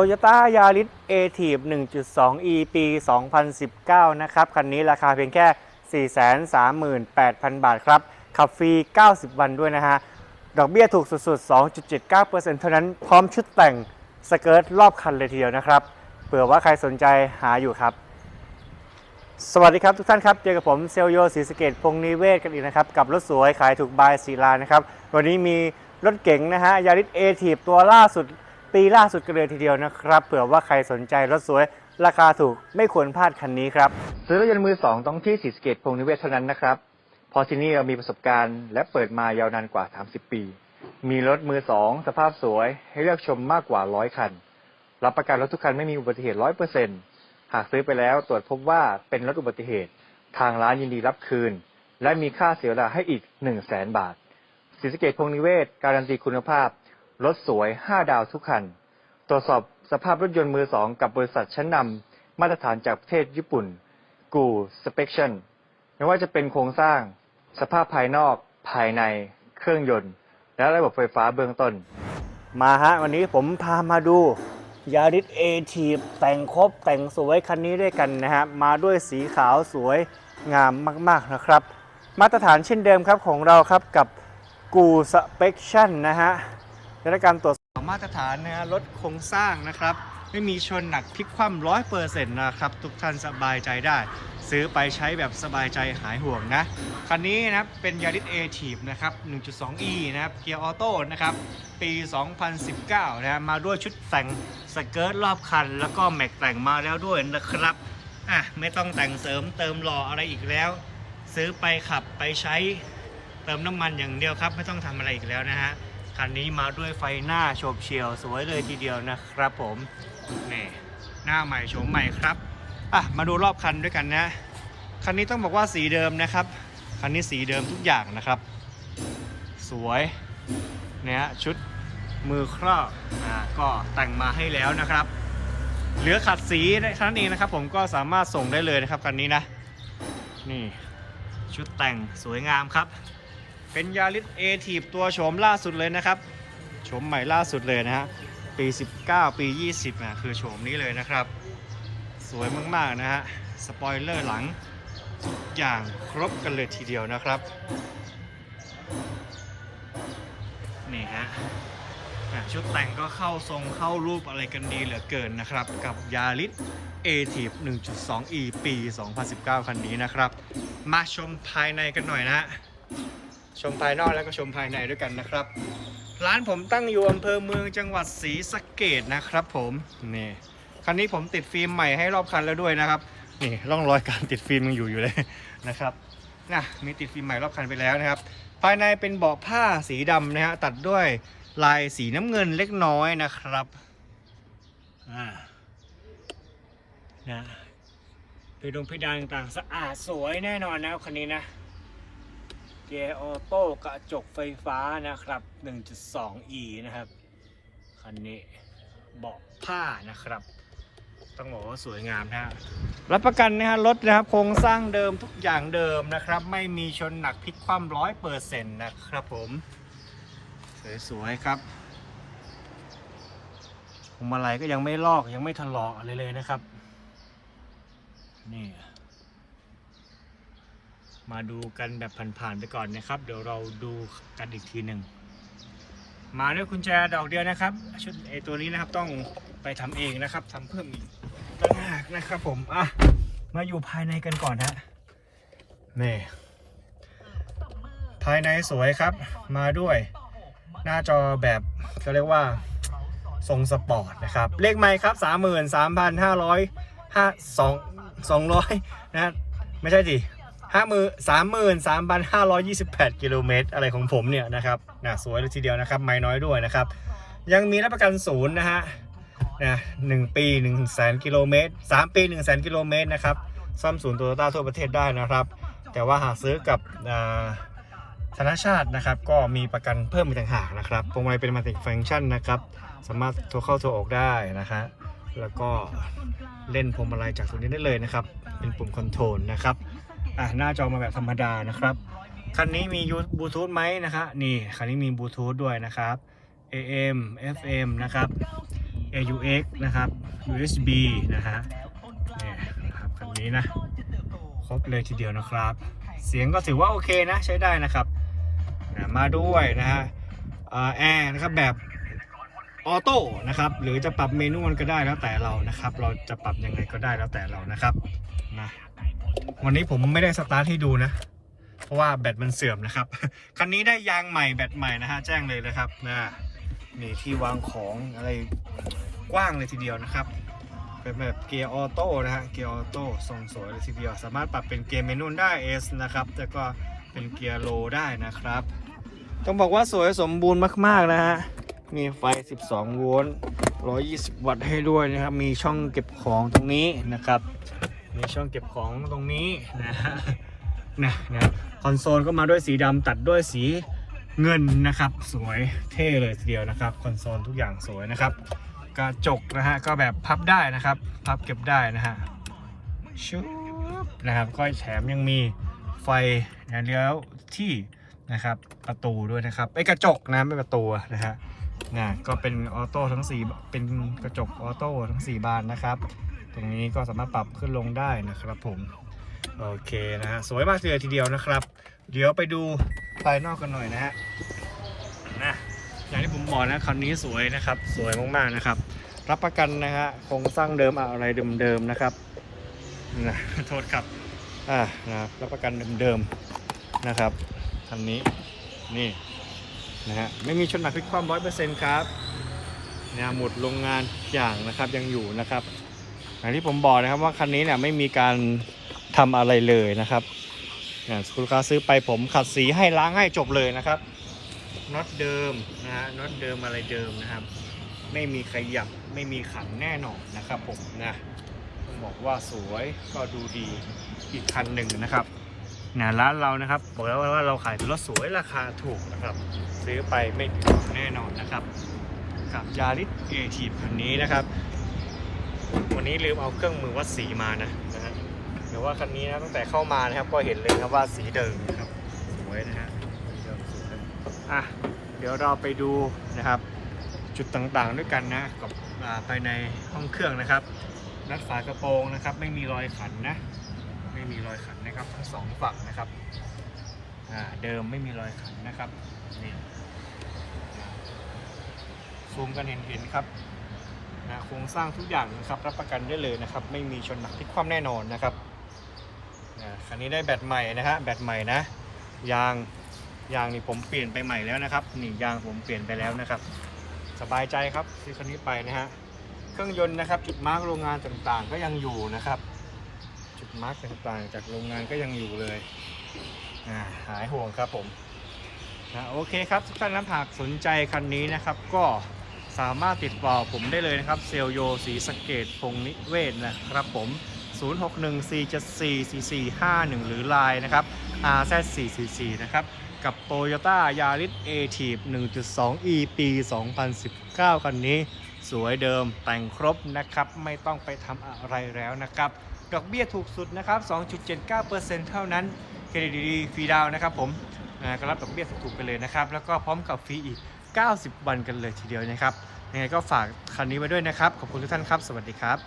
Toyota Yaris a t i v 1.2e ปี 2019 นะครับ คันนี้ราคาเพียงแค่ 438,000 บาทครับ ขับฟรี 90 วันด้วยนะฮะ ดอกเบี้ยถูกสุดๆ 2.79%เท่านั้น พร้อมชุดแต่งสเกิร์ตรอบคันเลยทีเดียวนะครับเผื่อว่าใครสนใจหาอยู่ครับ สวัสดีครับทุกท่านครับ เจอกับผมเซลโยศรีสเกตพงนิเวศกันอีกนะครับ กับรถสวยขายถูกบายสีลานะครับ วันนี้มีรถเก๋งนะฮะยาริสเอทีตัวล่าสุด ปีล่าสุดกันเลยทีเดียวนะครับเผื่อว่าใครสนใจรถสวยราคาถูกไม่ควรพลาดคันนี้ครับซื้อรถยนต์มือสองต้องที่ศรีสเกตพงษ์นิเวศเท่านั้นนะครับพอที่นี่เรามีประสบการณ์และเปิดมายาวนานกว่า 30 ปี มีรถมือสองสภาพสวยให้เลือกชมมากกว่าร้อยคัน รับประกันรถทุกคันไม่มีอุบัติเหตุร้อยเปอร์เซ็นต์หากซื้อไปแล้วตรวจพบว่าเป็นรถอุบัติเหตุ ทางร้านยินดีรับคืน และมีค่าเสียเวลาให้อีก1 0 0 0 0แสนบาทศรีสเกตพงษ์นิเวศ การันตีคุณภาพ รถสวย 5 ดาวทุกคัน ตรวจสอบสภาพรถยนต์มือสองกับบริษัทชั้นนำมาตรฐานจากประเทศญี่ปุ่น กูสเปคชั่นไม่ว่าจะเป็นโครงสร้าง สภาพภายนอก ภายใน เครื่องยนต์ และระบบไฟฟ้าเบื้องต้น มาฮะ วันนี้ผมพามาดูยาริสเอทีแต่งครบแต่งสวยคันนี้ด้วยกันนะฮะ มาด้วยสีขาวสวยงามมากๆนะครับ มาตรฐานเช่นเดิมครับของเราครับกับกูสเปคชั่นนะฮะ ได้รับการตรวจสอบมาตรฐานนะฮะลดโครงสร้างนะครับ ไม่มีชนหนักพลิกคว่ำร้อยเปอร์เซ็นต์นะครับ ทุกท่านสบายใจได้ ซื้อไปใช้แบบสบายใจหายห่วงนะ คันนี้นะครับเป็นยาริสเอทีฟนะครับ 1.2e นะครับเกียร์ออโต้นะครับ ปี 2019 นะฮะมาด้วยชุดแต่งสเกิร์ตรอบคัน แล้วก็แม็กแต่งมาแล้วด้วยนะครับอะไม่ต้องแต่งเสริมเติมหล่ออะไรอีกแล้ว ซื้อไปขับไปใช้เติมน้ำมันอย่างเดียวครับ ไม่ต้องทำอะไรอีกแล้วนะฮะ คันนี้มาด้วยไฟหน้าโฉบเฉี่ยวสวยเลยทีเดียวนะครับผมนี่หน้าใหม่โฉมใหม่ครับอะมาดูรอบคันด้วยกันนะ คันนี้ต้องบอกว่าสีเดิมนะครับ คันนี้สีเดิมทุกอย่างนะครับ สวยเนี่ยชุดมือครอบอ่าก็แต่งมาให้แล้วนะครับ เหลือขัดสีเท่านั้นเองนะครับ ผมก็สามารถส่งได้เลยนะครับคันนี้นะ นี่ชุดแต่งสวยงามครับ เป็นยาริสเอทีฟตัวโฉมล่าสุดเลยนะครับโฉมใหม่ล่าสุดเลยนะฮะปี 19 ปี 20นะคือโฉมนี้เลยนะครับ สวยมากๆนะฮะสปอยเลอร์หลังทุกอย่างครบกันเลยทีเดียวนะครับ นี่ฮะชุดแต่งก็เข้าทรงเข้ารูปอะไรกันดีเหลือเกินนะครับ กับยาริส a t i v 1.2e ปี 2019 คันนี้นะครับ มาชมภายในกันหน่อยนะฮะ ชมภายนอกแล้วก็ชมภายในด้วยกันนะครับ ร้านผมตั้งอยู่อำเภอเมืองจังหวัดศรีสะเกดนะครับ ผมนี่คันนี้ผมติดฟิล์มใหม่ให้รอบคันแล้วด้วยนะครับนี่ร่องรอยการติดฟิล์มยังอยู่อยู่เลยนะครับนะมีติดฟิล์มใหม่รอบคันไปแล้วนะครับ ภายในเป็นเบาะผ้าสีดำนะฮะตัดด้วยลายสีน้ำเงินเล็กน้อยนะครับอ่านะเพดงเพดานต่างๆสะอาดสวยแน่นอนนะครับคันนี้นะ เกียร์ออโต้กระจกไฟฟ้านะครับ 1.2e นะครับ คันนี้เบาะผ้านะครับ ต้องบอกว่าสวยงามนะฮะรับประกันนะฮะรถนะครับโครงสร้างเดิมทุกอย่างเดิมนะครับ ไม่มีชนหนักพลิกคว่ำร้อยเปอร์เซ็นต์นะครับผม สวยๆครับพวงมาลัยก็ยังไม่ลอกยังไม่ถลอกอะไรเลยนะครับ นี่ มาดูกันแบบผ่านๆไปก่อนนะครับ เดี๋ยวเราดูกันอีกทีหนึ่งมาด้วยกุญแจดอกเดียวนะครับ ชุดไอตัวนี้นะครับต้องไปทำเองนะครับทำเพิ่มอีกต่างหากนะครับผมอะมาอยู่ภายในกันก่อนฮะนี่ภายในสวยครับ มาด้วย หน้าจอแบบเขาเรียกว่าทรงสปอร์ตนะครับ เลขไมค์ครับ 33,500 5 2 200นะไม่ใช่ดิ ห้าหมือสามหมื่นสามพันห้าร้อยยี่สิบแปดกิโลเมตรอะไรของผมเนี่ยนะครับนะสวยเลยทีเดียวนะครับไม่น้อยด้วยนะครับ ยังมีรับประกันศูนย์นะฮะนะหนึ่งปีหนึ่งแสนกิโลเมตรสามปีหนึ่งแสนกิโลเมตรนะครับซ่อมศูนย์โตโยต้าทั่วประเทศได้นะครับ แต่ว่าหากซื้อกับธนชาตินะครับ ก็มีประกันเพิ่มอีกต่างหากนะครับพวงมาลัยเป็นมัลติฟังก์ชันนะครับ สามารถโทรเข้าโทรออกได้นะฮะแล้วก็เล่นพวงมาลัยจากตรงนี้ได้เลยนะครับ เป็นปุ่มคอนโทรลนะครับ อะหน้าจอมาแบบธรรมดานะครับ คันนี้มียูบลูทูธไหมนะครับนี่คันนี้มีบลูทูธด้วยนะครับ AM FM นะครับ AUX นะครับ USB นะฮะนี่ครับคันนี้นะครบเลยทีเดียวนะครับ เสียงก็ถือว่าโอเคนะใช้ได้นะครับมาด้วยนะฮะแอร์นะครับแบบออโต้นะครับหรือจะปรับเมนูมันก็ได้แล้วแต่เรานะครับ เราจะปรับยังไงก็ได้แล้วแต่เรานะครับนะ วันนี้ผมไม่ได้สตาร์ทให้ดูนะ เพราะว่าแบตมันเสื่อมนะครับ คันนี้ได้ยางใหม่แบตใหม่นะฮะแจ้งเลยนะครับนะนี่ที่วางของอะไรกว้างเลยทีเดียวนะครับเป็นแบบเกียร์ออโต้นะฮะเกียร์ออโต้ทรงสวยเลยทีเดียว สามารถปรับเป็นเกียร์เมนูนได้ S นะครับแต่ก็เป็นเกียร์โลได้นะครับ ต้องบอกว่าสวยสมบูรณ์มากๆนะฮะมีไฟ 12 โวลต์ 120 วัตต์ให้ด้วยนะครับ มีช่องเก็บของตรงนี้นะครับ มีช่องเก็บของตรงนี้นะฮะนะนะคอนโซลก็มาด้วยสีดำตัดด้วยสีเงินนะครับ สวยเท่เลยทีเดียวนะครับ คอนโซลทุกอย่างสวยนะครับ กระจกนะฮะก็แบบพับได้นะครับ พับเก็บได้นะฮะชุบนะครับก็แถมยังมีไฟนะเลี้ยวที่นะครับประตูด้วยนะครับไอ้กระจกนะไม่ประตูนะฮะนะก็เป็นออโต้ทั้ง4เป็นกระจกออโต้ทั้ง 4 บานนะครับ ตรงนี้ก็สามารถปรับขึ้นลงได้นะครับผม โอเคนะฮะสวยมากเลยทีเดียวนะครับ เดี๋ยวไปดูภายนอกกันหน่อยนะฮะนะอย่างที่ผมบอกนะคันนี้สวยนะครับ สวยมากๆนะครับ รับประกันนะฮะโครงสร้างเดิมอะไรเดิมๆนะครับนะโทษครับอ่านะรับประกันเดิมๆนะครับคันนี้นี่นะฮะไม่มีชนหนักพลิกคว่ำร้อยเปอร์เซ็นต์ครับนะหมดโรงงานอย่างนะครับยังอยู่นะครับ อย่างที่ผมบอกนะครับว่าคันนี้เนี่ยไม่มีการทำอะไรเลยนะครับเนี่ยคุณลูกค้าซื้อไปผมขัดสีให้ล้างให้จบเลยนะครับน็อตเดิมนะฮะน็อตเดิมอะไรเดิมนะครับ ไม่มีขยับไม่มีขันแน่นอนนะครับผมนะต้องบอกว่าสวยก็ดูดีอีกคันหนึ่งนะครับนะร้านเรานะครับบอกแล้วว่าเราขายรถสวยราคาถูกนะครับ ซื้อไปไม่ผิดหวังแน่นอนนะครับ กับยาริสเอทีคันนี้นะครับ วันนี้ลืมเอาเครื่องมือวัดสีมานะนะฮะเดี๋ยวว่าคันนี้นะตั้งแต่เข้ามานะครับก็เห็นเลยครับว่าสีเดิมนะครับสวยนะฮะสีเดิมสวยอะเดี๋ยวเราไปดูนะครับ จุดต่างๆด้วยกันนะกับภายในห้องเครื่องนะครับนัดฝากระโปรงนะครับ ไม่มีรอยขันนะ ไม่มีรอยขันนะครับทั้งสองฝั่งนะครับอ่าเดิมไม่มีรอยขันนะครับนี่ซูมกันเห็นๆครับ นะโครงสร้างทุกอย่างนะครับรับประกันได้เลยนะครับ ไม่มีชนหนักที่คว่ำแน่นอนนะครับอ่าคันนี้ได้แบตใหม่นะฮะแบตใหม่นะยางยางนี่ผมเปลี่ยนไปใหม่แล้วนะครับนี่ยางผมเปลี่ยนไปแล้วนะครับ สบายใจครับซื้อคันนี้ไปนะฮะเครื่องยนต์นะครับ จุดมาร์กโรงงานต่างๆ ก็ยังอยู่นะครับ จุดมาร์กต่างๆ จากโรงงานก็ยังอยู่เลยอ่าหายห่วงครับผมนะโอเคครับทุกท่านนะหากสนใจคันนี้นะครับก็ สามารถติดต่อผมได้เลยนะครับ เซลโยสีสเกตพงนิเวศนะครับผม 0614744451 หรือ Line นะครับ RZ444 นะครับ กับ Toyota Yaris a t i v 1.2e ปี 2019 คันนี้ สวยเดิมแต่งครบนะครับ ไม่ต้องไปทำอะไรแล้วนะครับ ดอกเบี้ยถูกสุดนะครับ 2.79%เท่านั้น เครดิตดีฟรีดาวนะครับผมก็รับดอกเบี้ยถูกๆไปเลยนะครับ แล้วก็พร้อมกับฟรีอีก 90 วันกันเลยทีเดียวนะครับยังไงก็ฝากคันนี้ไว้ด้วยนะครับ ขอบคุณทุกท่านครับ สวัสดีครับ